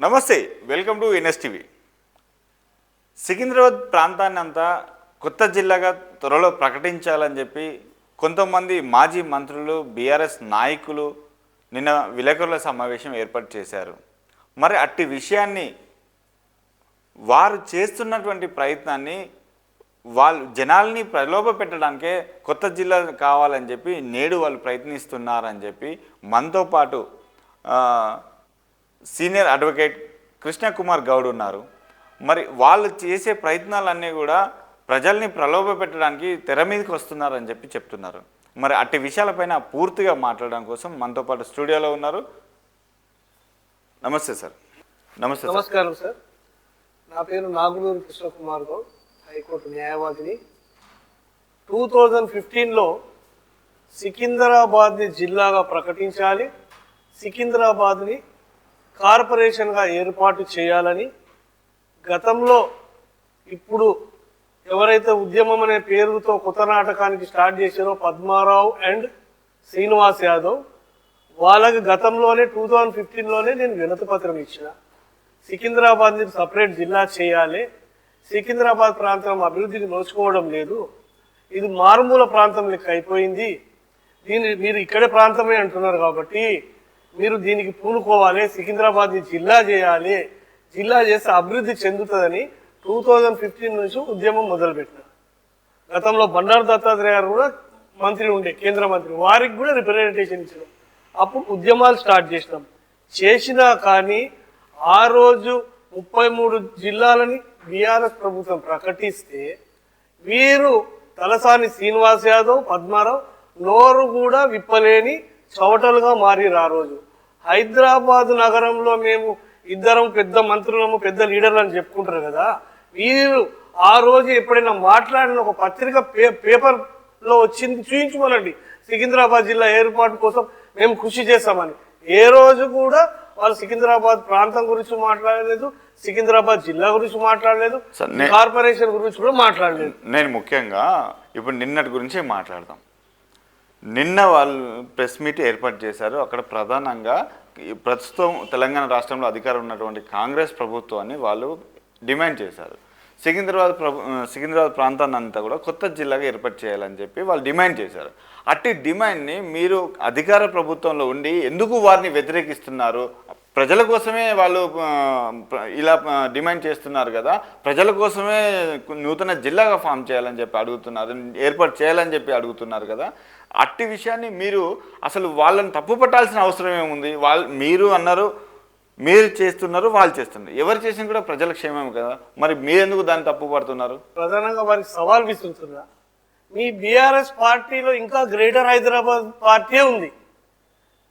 నమస్తే welcome to NSTV. Secunderabad ప్రాంతాన్ని అంతా కొత్త జిల్లాగా త్వరలో ప్రకటించాలని చెప్పి కొంతమంది మాజీ మంత్రులు బీఆర్ఎస్ నాయకులు నిన్న విలేకరుల సమావేశం ఏర్పాటు చేశారు. మరి అట్టి విషయాన్ని వారు చేస్తున్నటువంటి ప్రయత్నాన్ని వాళ్ళు జనాల్ని ప్రలోభ పెట్టడానికే కొత్త జిల్లా కావాలని చెప్పి నేడు వాళ్ళు ప్రయత్నిస్తున్నారని చెప్పి మనతో పాటు సీనియర్ అడ్వకేట్ కృష్ణకుమార్ గౌడ్ ఉన్నారు. మరి వాళ్ళు చేసే ప్రయత్నాలన్నీ కూడా ప్రజల్ని ప్రలోభ పెట్టడానికి తెర మీదకి వస్తున్నారని చెప్పి చెప్తున్నారు. మరి అట్టి విషయాలపైన పూర్తిగా మాట్లాడడం కోసం మనతో పాటు స్టూడియోలో ఉన్నారు. నమస్తే సార్. నమస్తే నమస్కారం సార్. నా పేరు నాగులూరు కృష్ణకుమార్ గౌడ్ హైకోర్టు న్యాయవాదిని. టూ థౌజండ్ ఫిఫ్టీన్లో సికింద్రాబాద్ని జిల్లాగా ప్రకటించాలి. సికింద్రాబాద్ని కార్పొరేషన్గా ఏర్పాటు చేయాలని గతంలో ఇప్పుడు ఎవరైతే ఉద్యమం అనే పేరుతో కొత్త నాటకానికి స్టార్ట్ చేశారో పద్మారావు అండ్ శ్రీనివాస్ యాదవ్ వాళ్ళకి గతంలోనే టూ థౌజండ్ ఫిఫ్టీన్లోనే నేను వినతిపత్రం ఇచ్చిన. సికింద్రాబాద్ని సపరేట్ జిల్లా చేయాలి. సికింద్రాబాద్ ప్రాంతం అభివృద్ధికి నోచుకోవడం లేదు. ఇది మారుమూల ప్రాంతం లెక్క అయిపోయింది. దీని మీరు ఇక్కడే ప్రాంతమే అంటున్నారు కాబట్టి మీరు దీనికి పూనుకోవాలి సికింద్రాబాద్ని జిల్లా చేయాలి. జిల్లా చేస్తే అభివృద్ధి చెందుతుందని టూ థౌజండ్ ఫిఫ్టీన్ నుంచి ఉద్యమం మొదలుపెట్టినారు గతంలో బండారు దత్తాత్రేయ గారు కూడా మంత్రి ఉండే కేంద్ర మంత్రి. వారికి కూడా రిప్రజెంటేషన్ ఇచ్చినాం అప్పుడు ఉద్యమాలు స్టార్ట్ చేసినాం. చేసినా కానీ ఆ రోజు ముప్పై మూడు జిల్లాలని బీఆర్ఎస్ ప్రభుత్వం ప్రకటిస్తే వీరు తలసాని శ్రీనివాస్ యాదవ్ పద్మారావు నోరు కూడా విప్పలేని చవటలుగా మారిరు ఆ రోజు. హైదరాబాద్ నగరంలో మేము ఇద్దరం పెద్ద మంత్రులము పెద్ద లీడర్లు అని చెప్పుకుంటారు కదా. వీరు ఆ రోజు ఎప్పుడైనా మాట్లాడిన ఒక పత్రిక పే పేపర్లో వచ్చింది చూయించమనండి సికింద్రాబాద్ జిల్లా ఏర్పాటు కోసం మేము కృషి చేస్తామని. ఏ రోజు కూడా వాళ్ళు సికింద్రాబాద్ ప్రాంతం గురించి మాట్లాడలేదు సికింద్రాబాద్ జిల్లా గురించి మాట్లాడలేదు కార్పొరేషన్ గురించి కూడా మాట్లాడలేదు. నేను ముఖ్యంగా ఇప్పుడు నిన్నటి గురించే మాట్లాడదాం. నిన్న వాళ్ళు ప్రెస్ మీట్ ఏర్పాటు చేశారు. అక్కడ ప్రధానంగా ప్రస్తుతం తెలంగాణ రాష్ట్రంలో అధికారం ఉన్నటువంటి కాంగ్రెస్ ప్రభుత్వాన్ని వాళ్ళు డిమాండ్ చేశారు. సికింద్రాబాద్ ప్రభు సికింద్రాబాద్ ప్రాంతాన్ని అంతా కూడా కొత్త జిల్లాగా ఏర్పాటు చేయాలని చెప్పి వాళ్ళు డిమాండ్ చేశారు. అట్టి డిమాండ్ని మీరు అధికార ప్రభుత్వంలో ఉండి ఎందుకు వారిని వ్యతిరేకిస్తున్నారు? ప్రజల కోసమే వాళ్ళు ఇలా డిమాండ్ చేస్తున్నారు కదా. ప్రజల కోసమే నూతన జిల్లాగా ఫామ్ చేయాలని చెప్పి అడుగుతున్నారు ఏర్పాటు చేయాలని చెప్పి అడుగుతున్నారు కదా. అట్టి విషయాన్ని మీరు అసలు వాళ్ళని తప్పు పట్టాల్సిన అవసరం ఏముంది? వాళ్ళు మీరు అన్నారు మీరు చేస్తున్నారు వాళ్ళు చేస్తున్నారు. ఎవరు చేసినా కూడా ప్రజల క్షేమం కదా. మరి మీరెందుకు దాన్ని తప్పు పడుతున్నారు? ప్రధానంగా వారికి సవాల్ విసురుతుందా? మీ బీఆర్ఎస్ పార్టీలో ఇంకా గ్రేటర్ హైదరాబాద్ పార్టీ ఉంది.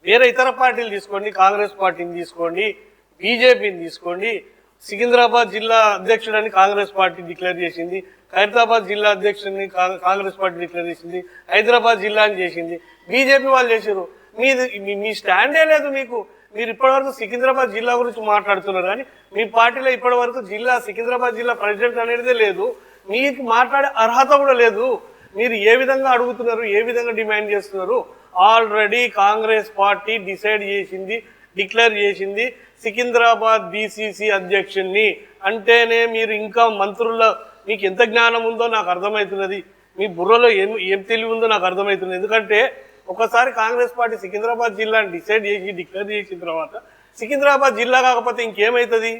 వేరే ఇతర పార్టీలు తీసుకోండి కాంగ్రెస్ పార్టీని తీసుకోండి బీజేపీని తీసుకోండి. సికింద్రాబాద్ జిల్లా అధ్యక్షుడని కాంగ్రెస్ పార్టీ డిక్లేర్ చేసింది ఖైరతాబాద్ జిల్లా అధ్యక్షుడిని కా- కాంగ్రెస్ పార్టీ డిక్లేర్ చేసింది హైదరాబాద్ జిల్లా అని చేసింది. బీజేపీ వాళ్ళు చేసారు మీది మీ- మీ స్టాండే లేదు మీకు. మీరు ఇప్పటివరకు సికింద్రాబాద్ జిల్లా గురించి మాట్లాడుతున్నారు కానీ మీ పార్టీలో ఇప్పటివరకు జిల్లా సికింద్రాబాద్ జిల్లా ప్రెసిడెంట్ అనేది లేదు. మీకు మాట్లాడే అర్హత కూడా లేదు. మీరు ఏ విధంగా అడుగుతున్నారు ఏ విధంగా డిమాండ్ చేస్తున్నారు? ఆల్రెడీ కాంగ్రెస్ పార్టీ డిసైడ్ చేసింది డిక్లేర్ చేసింది సికింద్రాబాద్ బీసీసీ అధ్యక్షుణ్ణి. అంటేనే మీరు ఇంకా మంత్రుల మీకు ఎంత జ్ఞానం ఉందో నాకు అర్థమవుతున్నది మీ బుర్రలో ఏం ఏం తెలివి ఉందో నాకు అర్థమవుతుంది ఎందుకంటే ఒకసారి కాంగ్రెస్ పార్టీ సికింద్రాబాద్ జిల్లాని డిసైడ్ చేసి డిక్లేర్ చేసిన తర్వాత సికింద్రాబాద్ జిల్లా కాకపోతే ఇంకేమవుతుంది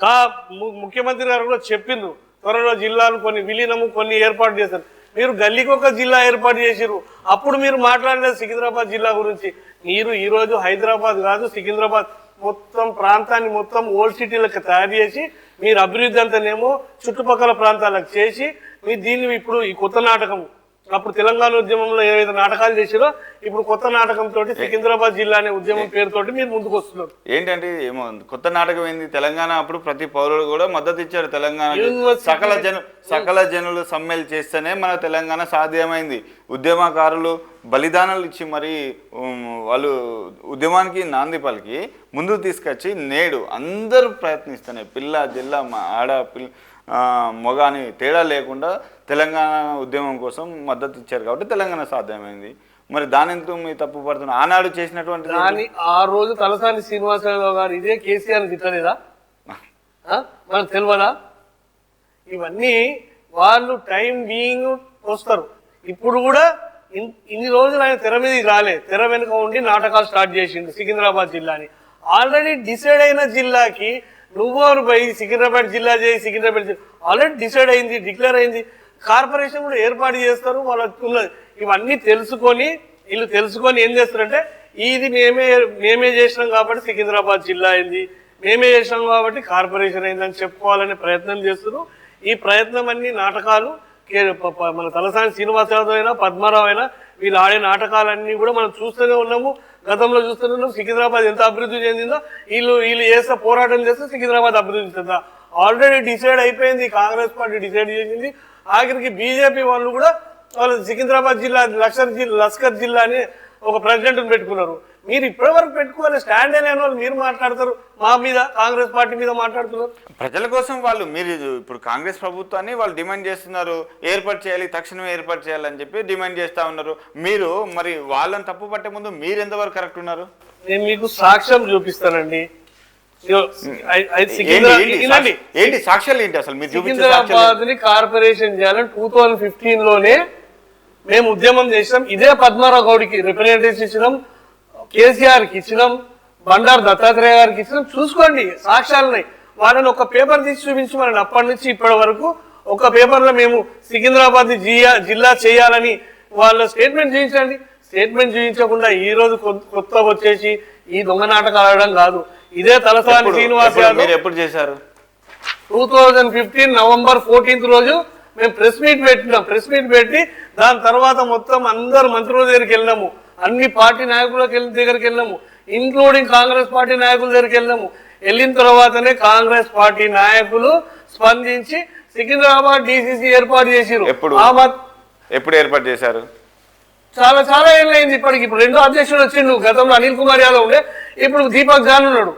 కా ము- ముఖ్యమంత్రి గారు కూడా చెప్పిండ్రు. త్వరలో జిల్లాలు కొన్ని విలీనము కొన్ని ఏర్పాటు చేశారు మీరు గల్లీకి ఒక జిల్లా ఏర్పాటు చేసిరు అప్పుడు మీరు మాట్లాడలేదు సికింద్రాబాద్ జిల్లా గురించి. మీరు ఈరోజు హైదరాబాద్ కాదు సికింద్రాబాద్ మొత్తం ప్రాంతాన్ని మొత్తం ఓల్డ్ సిటీలకు తయారు చేసి మీరు అభివృద్ధి అంతానేమో చుట్టుపక్కల ప్రాంతాలకు చేసి మీ దీన్ని ఇప్పుడు ఈ కొత్త నాటకం అప్పుడు తెలంగాణ ఉద్యమంలో ఏవైతే నాటకాలు చేసిరో ఇప్పుడు కొత్త నాటకం తోటి సికింద్రాబాద్ జిల్లా అనే ఉద్యమం పేరుతోటి మీరు ముందుకు వస్తున్నారు. ఏంటంటే ఏమో కొత్త నాటకం ఏంది? తెలంగాణ అప్పుడు ప్రతి పౌరుడు కూడా మద్దతు ఇచ్చారు తెలంగాణ సకల జను సకల జనులు సమ్మెలు చేస్తేనే మన తెలంగాణ సాధ్యమైంది. ఉద్యమకారులు బలిదానాలు ఇచ్చి మరి వాళ్ళు ఉద్యమానికి నాంది పలికి ముందుకు తీసుకొచ్చి నేడు అందరూ ప్రయత్నిస్తున్నాయి పిల్ల జిల్లా మా ఆడ పిల్ల మగ అని తేడా లేకుండా తెలంగాణ ఉద్యమం కోసం మద్దతు ఇచ్చారు కాబట్టి తెలంగాణ సాధ్యమైంది. మరి దాని ఎందుకు మీ తప్పు పడుతున్నారు ఆనాడు చేసినటువంటి దాని ఆ రోజు తలసాని శ్రీనివాసరావు గారు ఇదే కేసీఆర్ తిట్టలేదా? ఆ? మనకు తెలియదా ఇవన్నీ వాళ్ళు టైం బీయింగ్ వస్తారు ఇప్పుడు కూడా ఇన్- ఇన్ని రోజులు ఆయన తెర మీద రాలే. తెర వెనుక ఉండి నాటకాలు స్టార్ట్ చేసిండు సికింద్రాబాద్ జిల్లాని. ఆల్రెడీ డిసైడ్ అయిన జిల్లాకి నువ్వు పోయి సికింద్రాబాద్ జిల్లా చేయి సికింద్రాబాద్ జిల్లా ఆల్రెడీ డిసైడ్ అయింది డిక్లేర్ అయింది. కార్పొరేషన్ కూడా ఏర్పాటు చేస్తారు వాళ్ళకి ఉన్నది ఇవన్నీ తెలుసుకొని వీళ్ళు తెలుసుకొని ఏం చేస్తారంటే ఇది మేమే మేమే చేసినాం కాబట్టి సికింద్రాబాద్ జిల్లా అయింది. మేమే చేసినాం కాబట్టి కార్పొరేషన్ అయిందని చెప్పుకోవాలనే ప్రయత్నం చేస్తున్నారు. ఈ ప్రయత్నం అన్ని నాటకాలు మన తలసాని శ్రీనివాసరావు అయినా పద్మారావు అయినా వీళ్ళు ఆడే నాటకాలన్నీ కూడా మనం చూస్తూనే ఉన్నాము. గతంలో చూస్తున్నాను సికింద్రాబాద్ ఎంత అభివృద్ధి చెందిందో వీళ్ళు వీళ్ళు చేస్తే పోరాటం చేస్తే సికింద్రాబాద్ అభివృద్ధి చెందా ఆల్రెడీ డిసైడ్ అయిపోయింది కాంగ్రెస్ పార్టీ డిసైడ్ చేసింది. ఆఖరికి బీజేపీ వాళ్ళు కూడా వాళ్ళు సికింద్రాబాద్ జిల్లా లక్షర్ జిల్లా లష్కర్ జిల్లా అని ఒక ప్రెసిడెంట్ పెట్టుకున్నారు. మీరు ఇప్పటివరకు పెట్టుకోవాలి స్టాండ్ అయిన వాళ్ళు మీరు మాట్లాడతారు మా మీద కాంగ్రెస్ పార్టీ మీద మాట్లాడుతున్నారు. ప్రజల కోసం వాళ్ళు మీరు ఇప్పుడు కాంగ్రెస్ ప్రభుత్వాన్ని వాళ్ళు డిమాండ్ చేస్తున్నారు ఏర్పాటు చేయాలి తక్షణమే ఏర్పాటు చేయాలని చెప్పి డిమాండ్ చేస్తా ఉన్నారు. మీరు మరి వాళ్ళని తప్పు పట్టే ముందు మీరు ఎంతవరకు కరెక్ట్ ఉన్నారు? నేను మీకు సాక్ష్యం చూపిస్తానండి. ఏంటి సాక్ష్యాలు ఏంటి అసలు? మీరు సికింద్రాబాద్ని కార్పొరేషన్ చేయాలని టూ థౌజండ్ ఫిఫ్టీన్లోనే మేము ఉద్యమం చేసినాం. ఇదే పద్మారావు గౌడికి రిప్రజెంటేషన్ ఇచ్చినాం. కేసీఆర్కి ఇచ్చినాం బండారు దత్తాత్రేయ గారికి ఇచ్చినాం. చూసుకోండి సాక్ష్యాలున్నాయి. వాళ్ళని ఒక పేపర్ తీసి చూపించమని అప్పటి నుంచి ఇప్పటి వరకు ఒక పేపర్లో మేము సికింద్రాబాద్ జిల్లా చేయాలని వాళ్ళ స్టేట్మెంట్ చూపించండి. స్టేట్మెంట్ చూపించకుండా ఈ రోజు కొత్త వచ్చేసి ఈ దొంగ నాటకాలు ఆడడం కాదు. ఇదే తలసాని శ్రీనివాస్ మీరు ఎప్పుడు చేశారు? Two thousand fifteen November fourteenth రోజు మేము ప్రెస్ మీట్ పెట్టినాం. ప్రెస్ మీట్ పెట్టి దాని తర్వాత మొత్తం అందరు మంత్రుల దగ్గరికి వెళ్ళినాము. అన్ని పార్టీ నాయకుల దగ్గరికి వెళ్ళినాము. ఇంక్లూడింగ్ కాంగ్రెస్ పార్టీ నాయకుల దగ్గరికి వెళ్ళినాము. వెళ్ళిన తర్వాతనే కాంగ్రెస్ పార్టీ నాయకులు స్పందించి సికింద్రాబాద్ డిసిసి ఏర్పాటు చేసిరు ఎప్పుడు? ఏర్పాటు చేశారు? చాలా చాలా ఏళ్ళైంది ఇప్పటికి. ఇప్పుడు రెండో అధ్యక్షుడు వచ్చిండు. గతంలో అనిల్ కుమార్ యాదవ్ ఉండే. ఇప్పుడు దీపక్ జాన్ ఉన్నాడు.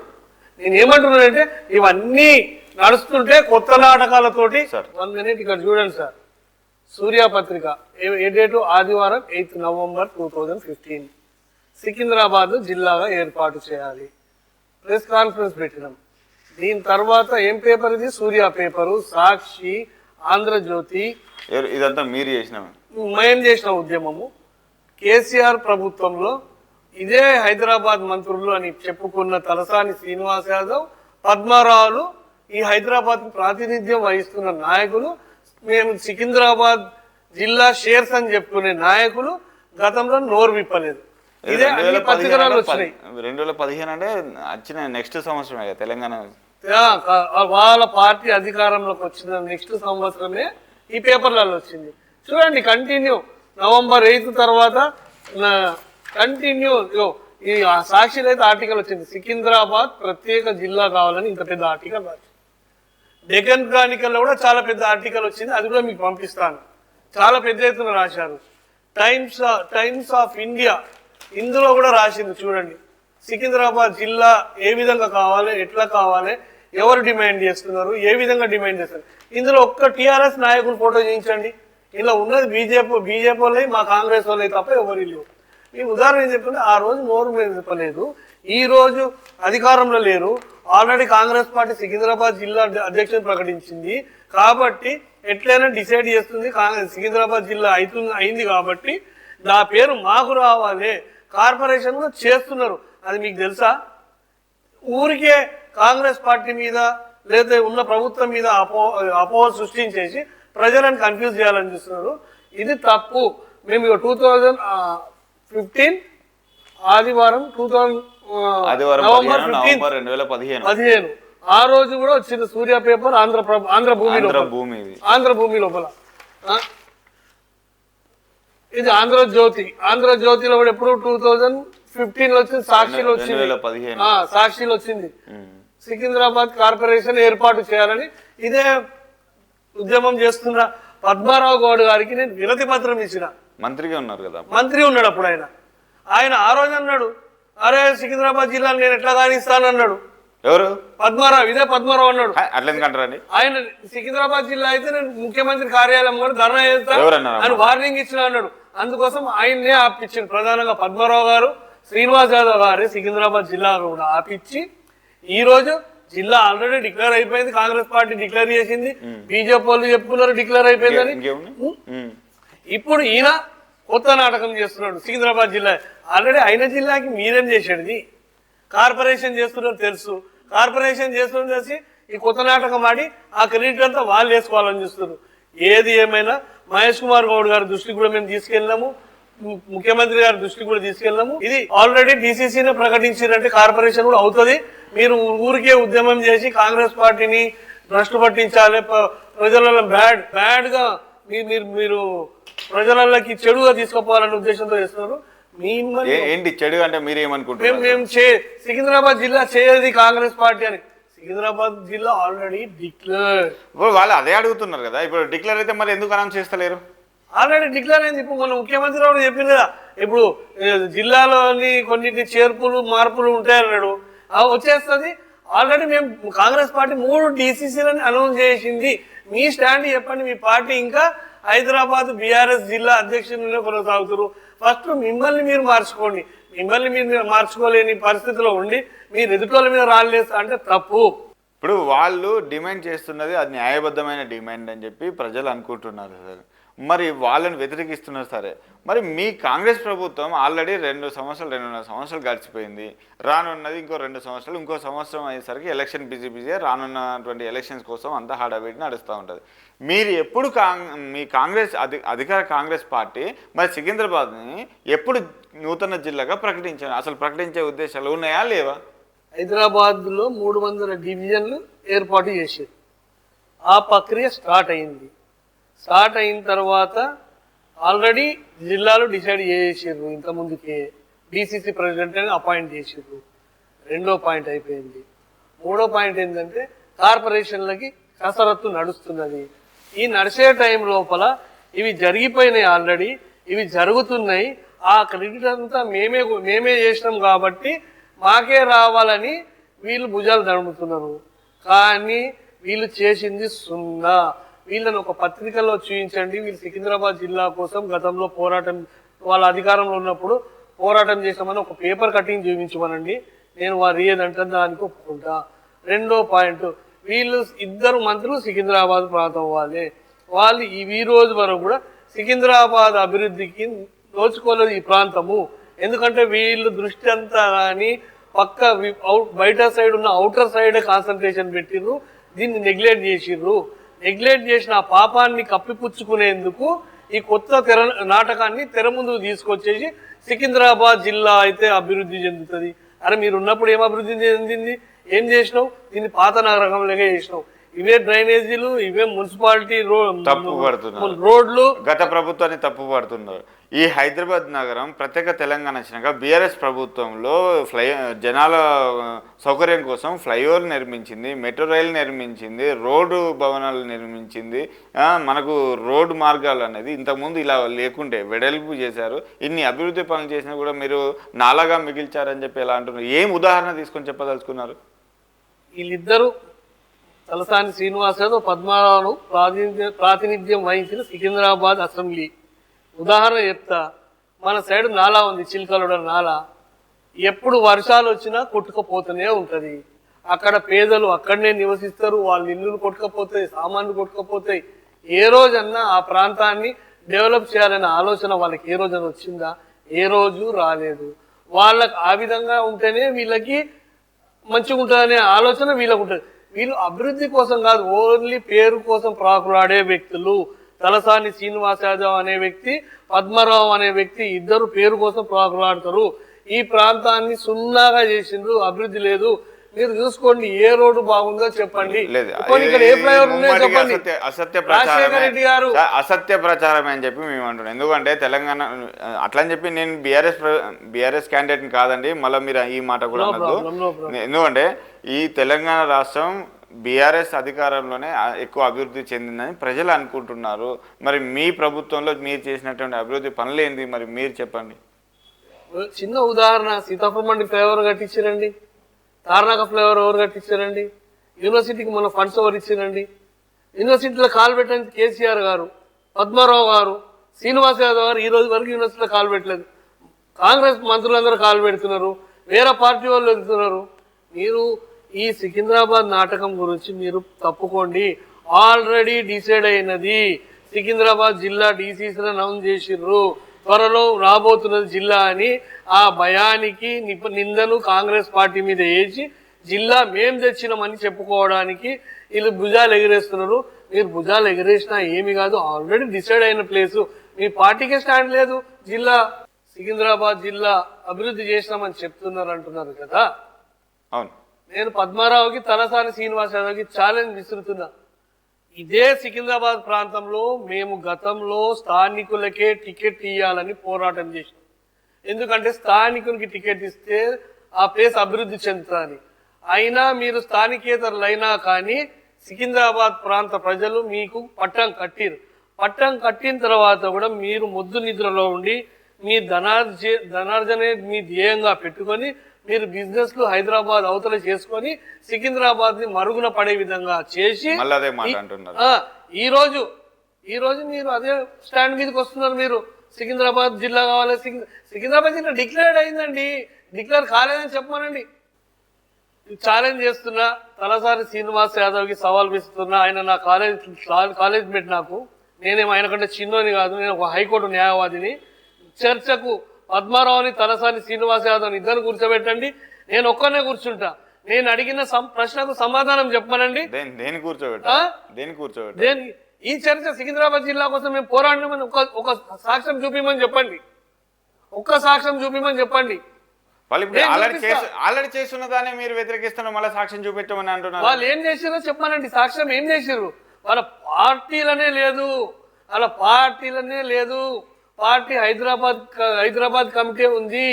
నేను ఏమంటున్నానంటే ఇవన్నీ నడుస్తుంటే కొత్త నాటకాలతోటి మినిట్ ఇక్కడ చూడండి సార్. సూర్య పత్రిక ఏ- డేటు? ఆదివారం eighth November two thousand fifteen. Secunderabad జిల్లాగా ఏర్పాటు చేయాలి. ప్రెస్ కాన్ఫరెన్స్ పెట్టినాం. దీని తర్వాత ఏం పేపర్ ఇది? సూర్య పేపరు సాక్షి ఆంధ్రజ్యోతి. ఇదంతా మీరు చేసిన. మేము చేసిన ఉద్యమము. కేసీఆర్ ప్రభుత్వంలో ఇదే హైదరాబాద్ మంత్రులు అని చెప్పుకున్న తలసాని శ్రీనివాస్ యాదవ్ పద్మారావులు ఈ హైదరాబాద్ ప్రాతినిధ్యం వహిస్తున్న నాయకులు మేము సికింద్రాబాద్ జిల్లా షేర్స్ అని చెప్పుకునే నాయకులు గతంలో నోరు విప్పలేదు. ఇదే రెండు అన్ని వేల పదిహేను వచ్చినాయి. రెండు వేల పదిహేను అంటే వచ్చిన నెక్స్ట్ సంవత్సరమే తెలంగాణ. వాళ్ళ పార్టీ అధికారంలోకి వచ్చిన నెక్స్ట్ సంవత్సరమే ఈ పేపర్లలో వచ్చింది. చూడండి కంటిన్యూ నవంబర్ ఎయిత్ తర్వాత కంటిన్యూ ఈ సాక్షిలో అయితే ఆర్టికల్ వచ్చింది. సికింద్రాబాద్ ప్రత్యేక జిల్లా కావాలని ఇంత పెద్ద ఆర్టికల్ రాసింది. డెకన్ క్రానికల్లో కూడా చాలా పెద్ద ఆర్టికల్ వచ్చింది. అది కూడా మీకు పంపిస్తాను. చాలా పెద్ద ఎత్తున రాశారు. టైమ్స్ టైమ్స్ ఆఫ్ ఇండియా ఇందులో కూడా రాసింది చూడండి. సికింద్రాబాద్ జిల్లా ఏ విధంగా కావాలి ఎట్లా కావాలి ఎవరు డిమాండ్ చేస్తున్నారు ఏ విధంగా డిమాండ్ చేస్తున్నారు ఇందులో ఒక్క టీఆర్ఎస్ నాయకులు ఫోటో చేయించండి. ఇలా ఉన్నది బీజేపీ బీజేపీ వాళ్ళే మా కాంగ్రెస్ వాళ్ళే తప్ప ఎవరు లేవు ఈ ఉదాహరణ ఏం చెప్తుంటే ఆ రోజు నోరు మీద చెప్పలేదు ఈ రోజు అధికారంలో లేరు. ఆల్రెడీ కాంగ్రెస్ పార్టీ సికింద్రాబాద్ జిల్లా అధ్యక్షుడు ప్రకటించింది. కాబట్టి ఎట్లయినా డిసైడ్ చేస్తుంది. కాంగ్రెస్ సికింద్రాబాద్ జిల్లా అవుతుంది అయింది కాబట్టి నా పేరు మాకు రావాలి. కార్పొరేషన్ చేస్తున్నారు. అది మీకు తెలుసా? ఊరికే కాంగ్రెస్ పార్టీ మీద లేదా ఉన్న ప్రభుత్వం మీద అపో అపోహ సృష్టించేసి ప్రజలను కన్ఫ్యూజ్ చేయాలని చూస్తున్నారు. ఇది తప్పు. మేము టూ థౌజండ్ ఫిఫ్టీన్ ఆదివారం టూ థౌజండ్ ఆదివారం నవంబర్ పదిహేను ఫిఫ్టీన్ నవంబర్ రెండు వేల పదిహేను. పదిహేను. ఆ రోజు కూడా వచ్చింది సూర్య పేపర్ ఆంధ్ర ఆంధ్ర భూమి ఆంధ్ర భూమి లోపల? ఇది ఆంధ్ర జ్యోతి. ఆంధ్ర జ్యోతిలో కూడా ఎప్పుడు టూ థౌజండ్ ఫిఫ్టీన్లో వచ్చింది? సాక్షిలో వచ్చింది. సాక్షిలో వచ్చింది. సికింద్రాబాద్ కార్పొరేషన్ ఏర్పాటు చేయాలని ఇదే ఉద్యమం చేస్తున్న పద్మారావు గౌడ్ గారికి నేను వినతి పత్రం ఇచ్చిన. మంత్రిగా ఉన్నారు కదా మంత్రి ఉన్నాడు అప్పుడు ఆయన. ఆయన ఆ రోజు అన్నాడు అరే సికింద్రాబాద్ జిల్లాను నేను ఎట్లా కానిస్తాను అన్నాడు ఎవరు? పద్మారావు ఇదే పద్మారావు అన్నాడు. అట్లా ఎందుకంటారండి ఆయన సికింద్రాబాద్ జిల్లా అయితే నేను ముఖ్యమంత్రి కార్యాలయం కూడా ధర్నా చేస్తా ఎవరన్నారు అని వార్నింగ్ ఇచ్చిన అన్నాడు. అందుకోసం ఆయన్నే ఆపించింది ప్రధానంగా పద్మారావు గారు శ్రీనివాస్ యాదవ్ గారు సికింద్రాబాద్ జిల్లా కూడా ఆపించి ఈ రోజు జిల్లా ఆల్రెడీ డిక్లేర్ అయిపోయింది. కాంగ్రెస్ పార్టీ డిక్లేర్ చేసింది. బీజేపీ వాళ్ళు చెప్పుకున్నారు డిక్లేర్ అయిపోయిందని. ఇప్పుడు ఈయన కొత్త నాటకం చేస్తున్నాడు సికింద్రాబాద్ జిల్లా. ఆల్రెడీ అయిన జిల్లాకి మీరేం చేసేది కార్పొరేషన్ చేస్తున్నారు తెలుసు. కార్పొరేషన్ చేస్తున్నారు తెలిసి ఈ కొత్త నాటకం ఆడి ఆ క్రెడిట్ అంతా వాళ్ళు వేసుకోవాలని చూస్తున్నారు. ఏది ఏమైనా మహేష్ కుమార్ గౌడ్ గారి దృష్టికి కూడా మేము తీసుకెళ్ళాము ముఖ్యమంత్రి గారి దృష్టికి కూడా తీసుకెళ్ళాము ఇది ఆల్రెడీ డిసిసిని ప్రకటించినట్టు కార్పొరేషన్ కూడా అవుతుంది. మీరు ఊరికే ఉద్యమం చేసి కాంగ్రెస్ పార్టీని భ్రష్టు పట్టించాలి ప్రజలలో బ్యాడ్ బ్యాడ్గా మీరు మీరు ప్రజలకి చెడుగా తీసుకుపోవాలనే ఉద్దేశంతో చేస్తున్నారు. ఏంటి చెడు అంటే మీరు ఏమనుకుంటున్నారు మేము సికింద్రాబాద్ జిల్లా చేయది కాంగ్రెస్ పార్టీ అని. సికింద్రాబాద్ జిల్లా ఆల్రెడీ డిక్లేర్ ఇప్పుడు వాళ్ళు అదే అడుగుతున్నారు కదా. ఇప్పుడు డిక్లేర్ అయితే మరి ఎందుకు అనౌన్స్ చేస్తలేరు? ఆల్రెడీ డిక్లేర్ అయింది. ఇప్పుడు మన ముఖ్యమంత్రి కూడా చెప్పింది కదా. ఇప్పుడు జిల్లాలోని కొన్నిటి చేర్పులు మార్పులు ఉంటాయన్నాడు. ఆ వచ్చేస్తుంది. ఆల్రెడీ మేము కాంగ్రెస్ పార్టీ మూడు డిసిసిలని అనౌన్స్ చేసింది. మీ స్టాండ్ చెప్పండి మీ పార్టీ ఇంకా హైదరాబాద్ బీఆర్ఎస్ జిల్లా అధ్యక్షుడినే కొనసాగుతారు. ఫస్ట్ మిమ్మల్ని మీరు మార్చుకోండి. మిమ్మల్ని మీరు మార్చుకోలేని పరిస్థితిలో ఉండి మీరు ఎదుటోళ్ళ మీద రాలేదు అంటే తప్పు. ఇప్పుడు వాళ్ళు డిమాండ్ చేస్తున్నది అది న్యాయబద్ధమైన డిమాండ్ అని చెప్పి ప్రజలు అనుకుంటున్నారు సార్. మరి వాళ్ళని వ్యతిరేకిస్తున్నారు సరే. మరి మీ కాంగ్రెస్ ప్రభుత్వం ఆల్రెడీ రెండు సంవత్సరాలు రెండున్నర సంవత్సరాలు గడిచిపోయింది. రానున్నది ఇంకో రెండు సంవత్సరాలు ఇంకో సంవత్సరం అయ్యేసరికి ఎలక్షన్ బిజీ బిజీ రానున్నటువంటి ఎలక్షన్స్ కోసం అంతా హడావిడి నడుస్తూ ఉంటుంది. మీరు ఎప్పుడు కాంగ్ మీ కాంగ్రెస్ అధి అధికార కాంగ్రెస్ పార్టీ మరి సికింద్రాబాద్ని ఎప్పుడు నూతన జిల్లాగా ప్రకటించారు? అసలు ప్రకటించే ఉద్దేశాలు ఉన్నాయా లేవా? హైదరాబాద్లో మూడు వందల డివిజన్లు ఏర్పాటు చేశారు. ఆ ప్రక్రియ స్టార్ట్ అయింది. స్టార్ట్ అయిన తర్వాత ఆల్రెడీ జిల్లాలు డిసైడ్ చేసేసారు ఇంత ముందుకే డిసిసి ప్రెసిడెంట్ అని అపాయింట్ చేసారు రెండో పాయింట్ అయిపోయింది. మూడో పాయింట్ ఏంటంటే కార్పొరేషన్లకి కసరత్తు నడుస్తున్నది. ఈ నడిచే టైం లోపల ఇవి జరిగిపోయినాయి ఆల్రెడీ. ఇవి జరుగుతున్నాయి. ఆ క్రెడిట్ అంతా మేమే మేమే చేసినాం కాబట్టి మాకే రావాలని వీళ్ళు భుజాలు నడుముతున్నారు కానీ వీళ్ళు చేసింది సున్నా. వీళ్ళని ఒక పత్రికలో చూపించండి వీళ్ళు సికింద్రాబాద్ జిల్లా కోసం గతంలో పోరాటం వాళ్ళ అధికారంలో ఉన్నప్పుడు పోరాటం చేసామని ఒక పేపర్ కటింగ్ చూపించమనండి. నేను వారు ఏదంటే దానికి ఒప్పుకుంటా. రెండో పాయింట్ వీళ్ళు ఇద్దరు మంత్రులు సికింద్రాబాద్ ప్రాంతం వాళ్ళే. వాళ్ళు ఈ రోజు వరకు కూడా సికింద్రాబాద్ అభివృద్ధికి నోచుకోలేదు ఈ ప్రాంతము. ఎందుకంటే వీళ్ళు దృష్టి అంతా కానీ పక్క అవుట్ బయట సైడ్ ఉన్న అవుటర్ సైడ్ కాన్సన్ట్రేషన్ పెట్టిర్రు. దీన్ని నెగ్లెక్ట్ చేసిర్రు. నెగ్లెక్ట్ చేసిన ఆ పాపాన్ని కప్పిపుచ్చుకునేందుకు ఈ కొత్త తెర నాటకాన్ని తెర ముందుకు తీసుకొచ్చేసి సికింద్రాబాద్ జిల్లా అయితే అభివృద్ధి చెందుతుంది. అరే మీరు ఉన్నప్పుడు ఏం అభివృద్ధి చెందింది? ఏం చేసినావు? దీన్ని పాత నగరంలాగా చేసినావు. ఇవే డ్రైనేజీలు ఇవే మున్సిపాలిటీ తప్పు పడుతున్నారు. రోడ్లు. గత ప్రభుత్వాన్ని తప్పు పడుతున్నారు. ఈ హైదరాబాద్ నగరం ప్రత్యేక తెలంగాణ వచ్చినాక బీఆర్ఎస్ ప్రభుత్వంలో ఫ్లై జనాల సౌకర్యం కోసం ఫ్లైఓవర్ నిర్మించింది మెట్రో రైలు నిర్మించింది రోడ్డు భవనాలు నిర్మించింది. మనకు రోడ్డు మార్గాలు అనేది ఇంతకుముందు ఇలా లేకుంటే వెడల్పు చేశారు. ఇన్ని అభివృద్ధి పనులు చేసినా కూడా మీరు నాలాగా మిగిల్చారని చెప్పి ఎలా అంటున్నారు? ఏం ఉదాహరణ తీసుకొని చెప్పదలుచుకున్నారు? వీళ్ళిద్దరూ తలసాని శ్రీనివాసరావు పద్మారావును ప్రాతినిధ్యం ప్రాతినిధ్యం వహించిన సికింద్రాబాద్ అసెంబ్లీ. ఉదాహరణ చెప్తా. మన సైడ్ నాలా ఉంది చిలుకలుడ నాలా. ఎప్పుడు వర్షాలు వచ్చినా కొట్టుకుపోతూనే ఉంటుంది. అక్కడ పేదలు అక్కడనే నివసిస్తారు వాళ్ళ ఇల్లులు కొట్టుకపోతాయి సామాన్లు కొట్టుకపోతాయి. ఏ రోజన్నా ఆ ప్రాంతాన్ని డెవలప్ చేయాలనే ఆలోచన వాళ్ళకి ఏ రోజున వచ్చిందా? ఏ రోజు రాలేదు. వాళ్ళకి ఆ విధంగా ఉంటేనే వీళ్ళకి మంచిగా ఉంటుందనే ఆలోచన వీళ్ళకు ఉంటుంది. వీళ్ళు అభివృద్ధి కోసం కాదు ఓన్లీ పేరు కోసం ప్రాకులాడే వ్యక్తులు. తలసాని శ్రీనివాస యాదవ్ అనే వ్యక్తి పద్మరావు అనే వ్యక్తి ఇద్దరు పేరు కోసం ప్రాకులాడతారు. ఈ ప్రాంతాన్ని సున్నాగా చేసిండ్రు అభివృద్ధి లేదు. మీరు చూసుకోండి ఏ రోడ్డు బాగుందో చెప్పండి. లేదు పోనీ ఇక్కడ ఏ ఇది ఫ్లైఓవర్ ఉన్నాయో ముమ్మడిగా చెప్పండి. అసత్య రెడ్డి గారు. సార్, అసత్య ప్రచారమే అని చెప్పి మేము అంటున్నాం. ఎందుకంటే తెలంగాణ అట్లా అని చెప్పి నేను బీఆర్ఎస్ బీఆర్ఎస్ క్యాండిడేట్ కాదండి మళ్ళీ మీరు ఈ మాట కూడా అనొద్దు. ఎందుకంటే ఈ తెలంగాణ రాష్ట్రం బీఆర్ఎస్ అధికారంలోనే ఎక్కువ అభివృద్ధి చెందిందని ప్రజలు అనుకుంటున్నారు. మరి మీ ప్రభుత్వంలో మీరు చేసినటువంటి అభివృద్ధి పనులు ఏంది? మరి మీరు చెప్పండి. చిన్న ఉదాహరణ సీతాఫలం మండి ఫ్లేవర్ కట్టించారండి. తార్నాక ఫ్లేవర్ ఎవరు కట్టించారండి? యూనివర్సిటీకి మన ఫండ్స్ ఎవరు ఇచ్చారండి? యూనివర్సిటీలో కాలు పెట్టడానికి కేసీఆర్ గారు పద్మారావు గారు శ్రీనివాస్ యాదవ్ గారు ఈ రోజు వరకు యూనివర్సిటీలో కాలు పెట్టలేదు. కాంగ్రెస్ మంత్రులందరూ కాలు పెడుతున్నారు. వేరే పార్టీ వాళ్ళు వెళ్తున్నారు. మీరు ఈ సికింద్రాబాద్ నాటకం గురించి మీరు తప్పుకోండి. ఆల్రెడీ డిసైడ్ అయినది. సికింద్రాబాద్ జిల్లా డీసీసీని అనౌన్స్ చేసిర్రు. త్వరలో రాబోతున్నది జిల్లా అని ఆ భయానికి నిందను కాంగ్రెస్ పార్టీ మీద వేసి జిల్లా మేం తెచ్చినామని చెప్పుకోవడానికి వీళ్ళు భుజాలు ఎగిరేస్తున్నారు. మీరు భుజాలు ఎగిరేసినా ఏమి కాదు. ఆల్రెడీ డిసైడ్ అయిన ప్లేసు మీ పార్టీకే స్టాండ్ లేదు. జిల్లా సికింద్రాబాద్ జిల్లా అభివృద్ధి చేసినామని చెప్తున్నారు అంటున్నారు కదా. అవును. నేను పద్మారావుకి తలసాని శ్రీనివాస్ యాదవ్కి ఛాలెంజ్ విసురుతున్నా. ఇదే సికింద్రాబాద్ ప్రాంతంలో మేము గతంలో స్థానికులకే టికెట్ ఇవ్వాలని పోరాటం చేసినాం. ఎందుకంటే స్థానికునికి టికెట్ ఇస్తే ఆ ప్లేస్ అభివృద్ధి చెందుతుంది. అయినా మీరు స్థానికేతరులు అయినా కానీ సికింద్రాబాద్ ప్రాంత ప్రజలు మీకు పట్టం కట్టిరు. పట్టం కట్టిన తర్వాత కూడా మీరు మొద్దు నిద్రలో ఉండి మీ ధనార్జ ధనార్జనే మీ ధ్యేయంగా పెట్టుకొని మీరు బిజినెస్లు హైదరాబాద్ అవతల చేసుకొని సికింద్రాబాద్ని మరుగున పడే విధంగా చేసి ఈ రోజు ఈ రోజు మీరు అదే స్టాండ్ మీదకి వస్తున్నారు మీరు. సికింద్రాబాద్ జిల్లా కావాలి. సికింద్ర- సికింద్రాబాద్ జిల్లా డిక్లేర్డ్ అయిందండి. డిక్లేర్ కాలేదని చెప్పమనండి. ఛాలెంజ్ చేస్తున్నా. తలసారి శ్రీనివాస్ యాదవ్కి సవాల్ విస్తున్నా. ఆయన నా కాలేజ్ కాలేజ్ మేట్ నాకు. నేనేం ఆయన కంటే చిన్నోని కాదు. నేను ఒక హైకోర్టు న్యాయవాదిని. చర్చకు పద్మారావుని తలసాని శ్రీనివాస్ యాదవ్ ఇద్దరు కూర్చోబెట్టండి. నేను ఒక్కనే కూర్చుంటా. నేను అడిగిన సం- ప్రశ్నకు సమాధానం చెప్పమనండి. దేని కూర్చోబెట్ట? దేని కూర్చోబెట్ట దేని ఈ చర్చ సికింద్రాబాద్ జిల్లా కోసం మేము పోరాడమని ఒక ఒక సాక్ష్యం చూపించమని చెప్పండి. ఒక్క సాక్ష్యం చూపించమని చెప్పండి. ఆల్రెడీ చేస్తున్న దాన్ని మీరు వ్యతిరేకిస్తున్నారు మళ్ళీ సాక్ష్యం చూపెట్టమని అంటున్నారు. వాళ్ళు ఏం చేసిరో చెప్పానండి సాక్ష్యం ఏం చేసిర్రు? వాళ్ళ పార్టీలనే లేదు. వాళ్ళ పార్టీలనే లేదు. పార్టీ హైదరాబాద్ హైదరాబాద్ కమిటీ ఉంది.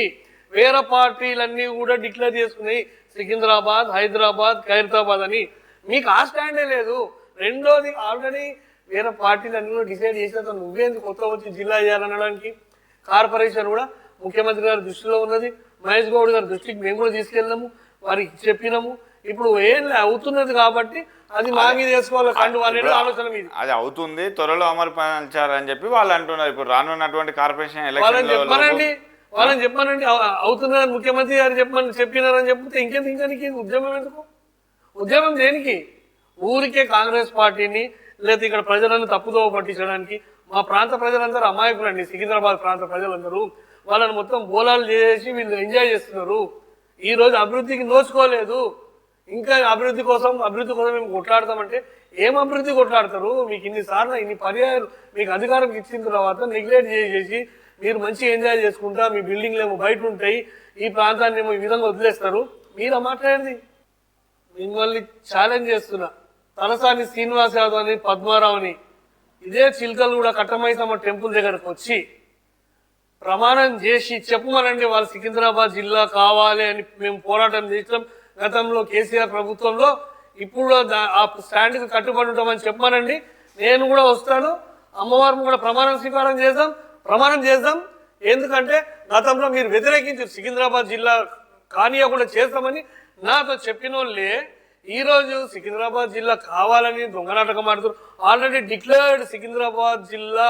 వేరే పార్టీలన్నీ కూడా డిక్లేర్ చేసుకున్నాయి సికింద్రాబాద్ హైదరాబాద్ ఖైరతాబాద్ అని. మీకు ఆ స్టాండే లేదు. రెండోది ఆల్రెడీ వేరే పార్టీలన్నీ కూడా డిసైడ్ చేసిన నువ్వేందుకు కొత్త వచ్చి జిల్లా చేయాలనడానికి? కార్పొరేషన్ కూడా ముఖ్యమంత్రి గారి దృష్టిలో ఉన్నది. మహేష్ గౌడ్ గారి దృష్టికి మేము కూడా తీసుకెళ్ళాము. వారికి చెప్పినాము. ఇప్పుడు ఏం అవుతున్నది కాబట్టి అది మా మీద వేసుకోవాలి కండు అనేది ఆలోచన మీద. అది అవుతుంది త్వరలో అమలుపరిచారని చెప్పి వాళ్ళు అంటున్నారు. ఇప్పుడు రానున్నటువంటి కార్పొరేషన్ ఎలక్షన్ చెప్పానండి వాళ్ళని చెప్పానండి అవ- అవుతున్నదని ముఖ్యమంత్రి గారు చెప్పమని చెప్పినారని చెప్తే ఇంకేంది ఇంకా ఉద్యమం ఎందుకు? ఉద్యమం దేనికి? ఊరికే కాంగ్రెస్ పార్టీని లేదా ఇక్కడ ప్రజలను తప్పుదోవ పట్టించడానికి మా ప్రాంత ప్రజలందరూ అమాయకులండి. సికింద్రాబాద్ ప్రాంత ప్రజలందరూ. వాళ్ళని మొత్తం బోలాలు చేసి వీళ్ళు ఎంజాయ్ చేస్తున్నారు. ఈ రోజు అభివృద్ధికి నోచుకోలేదు. ఇంకా అభివృద్ధి కోసం అభివృద్ధి కోసం మేము కొట్లాడతామంటే ఏం అభివృద్ధి కొట్లాడతారు? మీకు ఇన్ని సార్లు ఇన్ని పర్యాయాలు మీకు అధికారం ఇచ్చిన తర్వాత నెగ్లెక్ట్ చేసేసి మీరు మంచిగా ఎంజాయ్ చేసుకుంటా మీ బిల్డింగ్లు ఏమో బయట ఉంటాయి ఈ ప్రాంతాన్ని ఏమో ఈ విధంగా వదిలేస్తారు. మీరు మాట్లాడేది? మిమ్మల్ని ఛాలెంజ్ చేస్తున్నా. తలసాని శ్రీనివాస్ యాదవ్ అని పద్మారావుని ఇదే చిల్కలు కూడా కట్టమైసమ్మ టెంపుల్ దగ్గరకు వచ్చి ప్రమాణం చేసి చెప్పమనండి వాళ్ళు సికింద్రాబాద్ జిల్లా కావాలి అని మేము పోరాటం చేసినాం. గతంలో కేసీఆర్ ప్రభుత్వంలో ఇప్పుడు దా- ఆ స్టాండ్కి కట్టుబడి ఉంటామని చెప్పమనండి. నేను కూడా వస్తాను. అమ్మవారిని కూడా ప్రమాణం స్వీకారం చేద్దాం. ప్రమాణం చేద్దాం. ఎందుకంటే గతంలో మీరు వ్యతిరేకించారు. సికింద్రాబాద్ జిల్లా కానీయకుండా చేస్తామని నాతో చెప్పిన ఈరోజు సికింద్రాబాద్ జిల్లా కావాలని దొంగ నాటకం ఆడుతారు ఆల్రెడీ డిక్లేర్డ్ సికింద్రాబాద్ జిల్లా.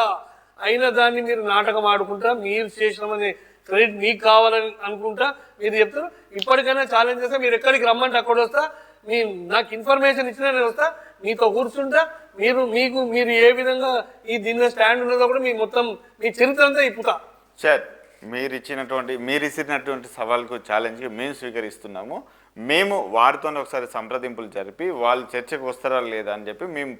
అయిన దాన్ని మీరు నాటకం ఆడుకుంటా మీరు చేసినామని క్రెడిట్ మీకు కావాలని అనుకుంటా మీరు చెప్తారు ఇప్పటికైనా ఛాలెంజ్ చేస్తే మీరు ఎక్కడికి రమ్మంటే అక్కడ వస్తా. మీ నాకు ఇన్ఫర్మేషన్ ఇచ్చిన నేను వస్తా. మీతో కూర్చుంటా. మీరు మీకు మీరు ఏ విధంగా ఈ దీని స్టాండ్ ఉన్నదో కూడా మీ మొత్తం మీ చరిత్ర అంతా ఇప్పుతా సార్ మీరు ఇచ్చినటువంటి మీరు ఇచ్చినటువంటి సవాల్కు ఛాలెంజ్కి మేము స్వీకరిస్తున్నాము. మేము వారితో ఒకసారి సంప్రదింపులు జరిపి వాళ్ళు చర్చకు వస్తారా లేదా అని చెప్పి మేము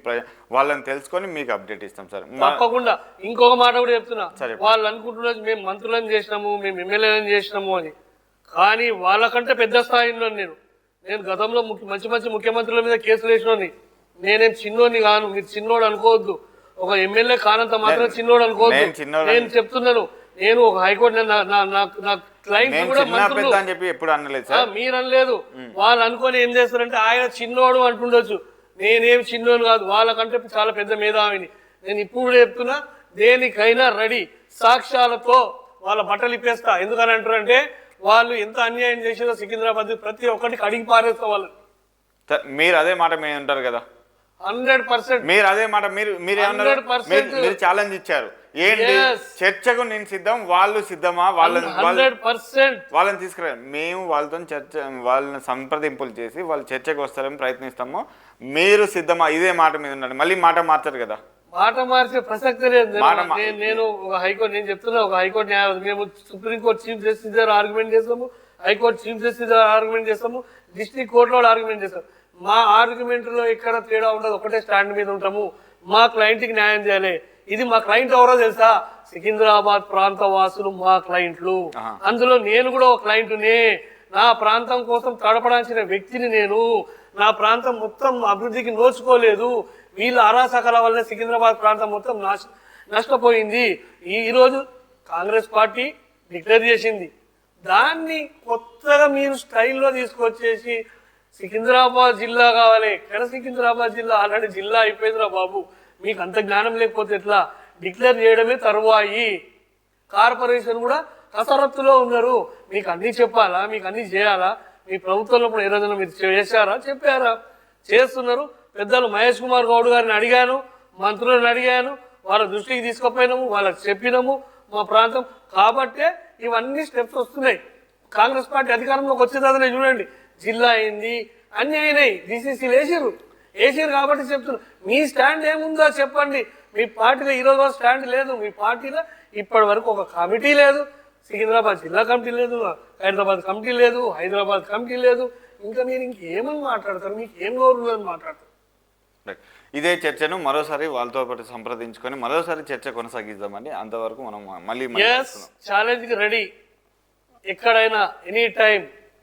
వాళ్ళని తెలుసుకొని మీకు అప్డేట్ ఇస్తాం సార్. తప్పకుండా. ఇంకొక మాట కూడా చెప్తున్నా. సరే. వాళ్ళు అనుకుంటున్నారు మేము మంత్రులను చేసినాము మేము ఎమ్మెల్యేలను చేసినాము అని. కానీ వాళ్ళకంటే పెద్ద స్థాయిలో నేను. నేను గతంలో ముఖ్య- మంచి మంచి ముఖ్యమంత్రుల మీద కేసులు వేసినోని నేనేం చిన్నోని కాను. మీరు చిన్నోడు అనుకోవద్దు. ఒక ఎమ్మెల్యే కానంత మాత్రం నేను- చిన్నోడు అనుకోవద్దు. నేను చెప్తున్నాను. నేను ఒక హైకోర్టు నా- నేను కూడా పెద్ద అని చెప్పి ఎప్పుడు అనలేదు ఆ, సార్ మీరు అనలేదు. వాళ్ళు అనుకొని ఏం చేస్తారంటే ఆయన చిన్నోడు అంటుండొచ్చు. నేనేం చిన్నోడు కాదు వాళ్ళకంటే చాలా పెద్ద మేధావిని. నేను ఇప్పుడు చెప్తున్నా దేనికైనా రెడీ. సాక్ష్యాలతో వాళ్ళ బట్టలు ఇప్పేస్తా. ఎందుకని అంటారంటే వాళ్ళు ఎంత అన్యాయం చేసినా సికింద్రాబాద్ ప్రతి ఒక్కటి కడిగి పారేస్తాం వాళ్ళు. మీరు అదే మాట మీద ఉంటారు కదా. Hundred percent. మీరు అదే మాట మీరు మీరు ఏమన్నారు? 100% మీరు- మీరు ఛాలెంజ్ ఇచ్చారు. ఏంటి. చర్చకు నేను సిద్ధం వాళ్ళు సిద్ధమా? వాళ్ళని వాళ్ళ హండ్రెడ్ పర్సెంట్. వాళ్ళని తీసుకురా. మేము వాళ్ళతో చర్చ వాళ్ళని సంప్రదింపులు చేసి వాళ్ళు చర్చకు వస్తారని ప్రయత్నిస్తాము. మీరు సిద్ధమా? ఇదే మాట మీద ఉండండి. మళ్ళీ మాట మార్చారు కదా. మాట మార్చే ప్రసక్తి లేదు నేను- ఒక హైకోర్టు నేను చెప్తున్నా ఒక హైకోర్టు న్యాయవాది. మేము సుప్రీంకోర్టు చీఫ్ జస్టిస్ దగ్గర ఆర్గ్యుమెంట్ చేస్తాము. హైకోర్టు చీఫ్ జస్టిస్ దగ్గర ఆర్గ్యుమెంట్ చేస్తాము. డిస్ట్రిక్ట్ కోర్టులో ఆర్గ్యుమెంట్ చేస్తాము మా ఆర్గ్యుమెంట్లో ఎక్కడ తేడా ఉండదు. ఒకటే స్టాండ్ మీద ఉంటాము. మా క్లయింట్కి న్యాయం చేయాలి. ఇది మా క్లయింట్ ఎవరో తెలుసా? సికింద్రాబాద్ ప్రాంత వాసులు మా క్లయింట్లు. అందులో నేను కూడా ఒక క్లయింట్నే నా. ప్రాంతం కోసం తడపడాల్సిన వ్యక్తిని నేను. నా ప్రాంతం మొత్తం అభివృద్ధికి నోచుకోలేదు. వీళ్ళ అరాచకాల వల్ల సికింద్రాబాద్ ప్రాంతం మొత్తం నాశ నష్టపోయింది. ఈ ఈరోజు కాంగ్రెస్ పార్టీ డిక్లేర్ చేసింది. దాన్ని కొత్తగా మీరు స్టైల్లో తీసుకొచ్చేసి సికింద్రాబాద్ జిల్లా కావాలి. ఎక్కడ సికింద్రాబాద్ జిల్లా? ఆల్రెడీ జిల్లా అయిపోయిందిరా బాబు. మీకు అంత జ్ఞానం లేకపోతే ఎట్లా? డిక్లేర్ చేయడమే తరువాయి. కార్పొరేషన్ కూడా కసరత్తులో ఉన్నారు. మీకు అన్ని చెప్పాలా? మీకు అన్ని చేయాలా? మీ ప్రభుత్వంలో కూడా ఏ రోజున మీరు చేశారా? చెప్పారా? చేస్తున్నారు. పెద్దలు మహేష్ కుమార్ గౌడ్ గారిని అడిగాను మంత్రులను అడిగాను వాళ్ళ దృష్టికి తీసుకుపోయినాము వాళ్ళకి చెప్పినాము మా ప్రాంతం. కాబట్టే ఇవన్నీ స్టెప్స్ వస్తున్నాయి. కాంగ్రెస్ పార్టీ అధికారంలోకి వచ్చేదాన్ని చూడండి. జిల్లా అయింది అన్ని అయినాయి. డీసీసీలు వేసారు వేసారు కాబట్టి చెప్తున్నారు. మీ స్టాండ్ ఏముందో చెప్పండి. మీ పార్టీలో ఈ రోజు వరకు స్టాండ్ లేదు. మీ పార్టీలో ఇప్పటి వరకు ఒక కమిటీ లేదు. సికింద్రాబాద్ జిల్లా కమిటీ లేదు. హైదరాబాద్ కమిటీ లేదు. హైదరాబాద్ కమిటీ లేదు. ఇంకా మీరు ఇంకేమని మాట్లాడతారు? మీకు ఏం గౌరవం లేదని మాట్లాడతారు. ఇదే చర్చను మరోసారి వాళ్ళతో పాటు సంప్రదించుకొని మరోసారి చర్చ కొనసాగిద్దామండి. అంతవరకు మనం మళ్ళీ ఛాలెంజ్కి రెడీ ఎక్కడైనా ఎనీ టైం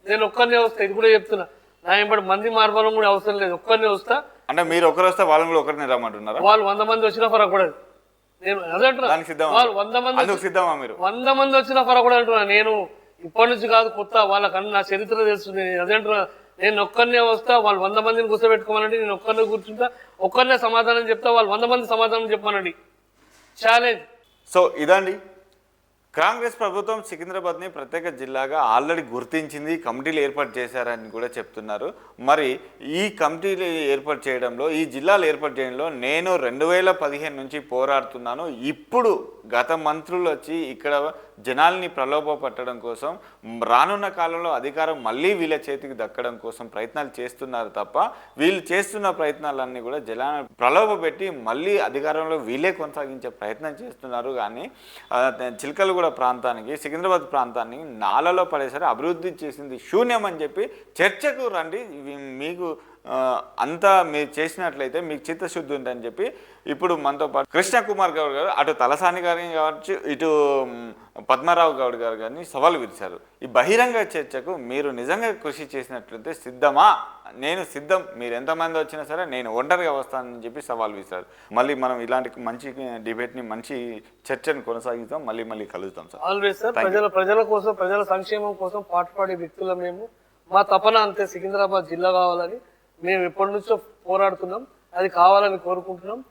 నేను ఒక్కరినే వస్తా ఇది కూడా చెప్తున్నా. నా ఎంబడి మంది మార్బలం కూడా అవసరం లేదు. ఒక్కరినే వస్తా. అంటే మీరు ఒకరు వస్తే వాళ్ళని కూడా ఒకరిని రమ్మంటున్నారా? వాళ్ళు వంద మంది వచ్చినా పరగకూడదు. నేను అదే అంటున్నా. వాళ్ళు వంద మంది సిద్ధమా మీరు? వంద మంది వచ్చినా పరగకూడదు అంటున్నా. నేను ఇప్పటి నుంచి కాదు కొత్త. వాళ్ళకన్నా నా చరిత్ర తెలుసు నేను అదే అంటున్నా. నేను ఒక్కరినే వస్తా. వాళ్ళు వంద మందిని కూర్చోబెట్టుకోమనండి. నేను ఒక్కరినే కూర్చుంటా. ఒక్కరినే సమాధానం చెప్తా. వాళ్ళు వంద మంది సమాధానం చెప్పమనండి. ఛాలెంజ్ సో ఇదండి. కాంగ్రెస్ ప్రభుత్వం సికింద్రాబాద్ని ప్రత్యేక జిల్లాగా ఆల్రెడీ గుర్తించింది కమిటీలు ఏర్పాటు చేశారని కూడా చెప్తున్నారు. మరి ఈ కమిటీలు ఏర్పాటు చేయడంలో ఈ జిల్లాలు ఏర్పాటు చేయడంలో నేను రెండు వేల పదిహేను నుంచి పోరాడుతున్నాను. ఇప్పుడు గత మంత్రులు వచ్చి ఇక్కడ జనాల్ని ప్రలోభ పట్టడం కోసం రానున్న కాలంలో అధికారం మళ్ళీ వీళ్ళ చేతికి దక్కడం కోసం ప్రయత్నాలు చేస్తున్నారు తప్ప వీళ్ళు చేస్తున్న ప్రయత్నాలన్నీ కూడా జలాన ప్రలోభ పెట్టి మళ్ళీ అధికారంలో వీళ్ళే కొనసాగించే ప్రయత్నం చేస్తున్నారు. కానీ చిలకలగూడ ప్రాంతానికి సికింద్రాబాద్ ప్రాంతాన్ని నాలలో పడేసరి అభివృద్ధి చేసింది శూన్యం అని చెప్పి చర్చకు రండి. మీకు అంతా మీరు చేసినట్లయితే మీకు చిత్తశుద్ధి ఉందని చెప్పి ఇప్పుడు మనతో పాటు కృష్ణ కుమార్ గౌడ్ గారు అటు తలసాని గారిని కావచ్చు ఇటు పద్మారావు గౌడ్ గారు గారిని సవాల్ విరిచారు. ఈ బహిరంగ చర్చకు మీరు నిజంగా కృషి చేసినట్లయితే సిద్ధమా? నేను సిద్ధం మీరు ఎంతమంది వచ్చినా సరే నేను ఒంటరిగా వస్తానని చెప్పి సవాల్ విసిరారు మళ్ళీ మనం ఇలాంటి మంచి డిబేట్ని మంచి చర్చను కొనసాగిస్తాం మళ్ళీ మళ్ళీ కలుద్దాం సార్. ఆల్వేస్ సార్ ప్రజల ప్రజల కోసం ప్రజల సంక్షేమం కోసం పాటుపడే వ్యక్తులు మేము. మా తపన అంతే సికింద్రాబాద్ జిల్లా కావాలని. మేము ఎప్పటి నుంచో పోరాడుతున్నాం. అది కావాలని కోరుకుంటున్నాం.